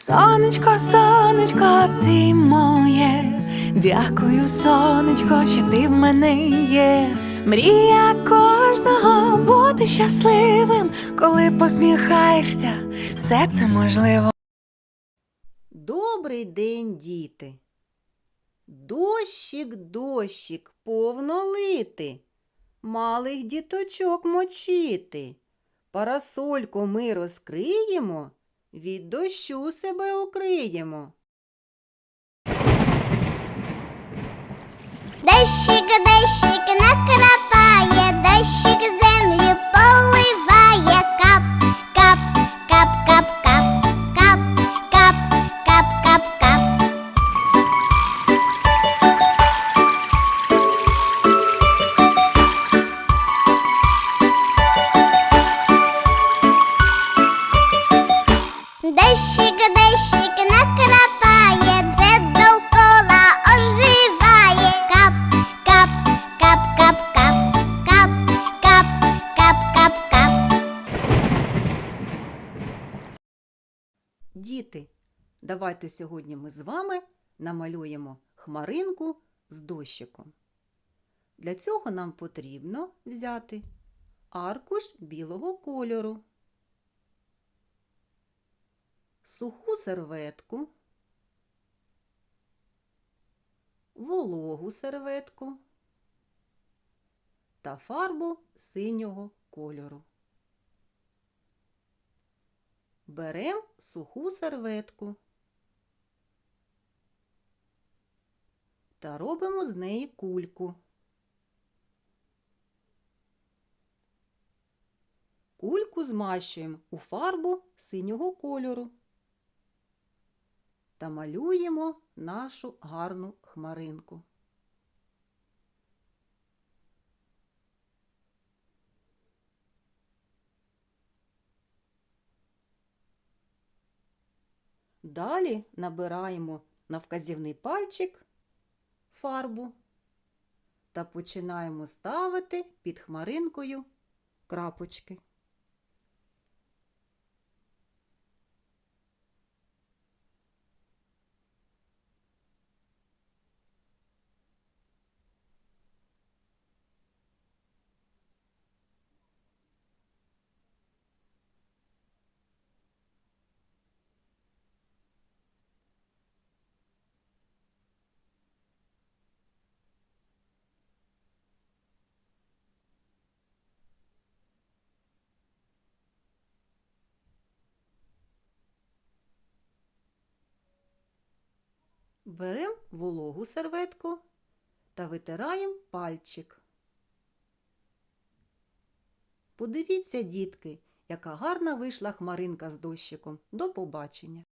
Сонечко, сонечко, ти моє. Дякую, сонечко, що ти в мене є. Мрія кожного бути щасливим, коли посміхаєшся, все це можливо. Добрий день, діти. Дощик, дощик, повно лити, малих діточок мочити. Парасольку ми розкриємо, від дощу себе укриємо. Дощик, дощик Дощик, дощик накрапає, все довкола оживає. Кап, кап, кап, кап, кап, кап, кап, кап, кап, кап. Діти, давайте сьогодні ми з вами намалюємо хмаринку з дощиком. Для цього нам потрібно взяти аркуш білого кольору, суху серветку, вологу серветку та фарбу синього кольору. Беремо суху серветку та робимо з неї кульку. Кульку змащуємо у фарбу синього кольору та малюємо нашу гарну хмаринку. Далі набираємо на вказівний пальчик фарбу та починаємо ставити під хмаринкою крапочки. Беремо вологу серветку та витираємо пальчик. Подивіться, дітки, яка гарна вийшла хмаринка з дощиком. До побачення!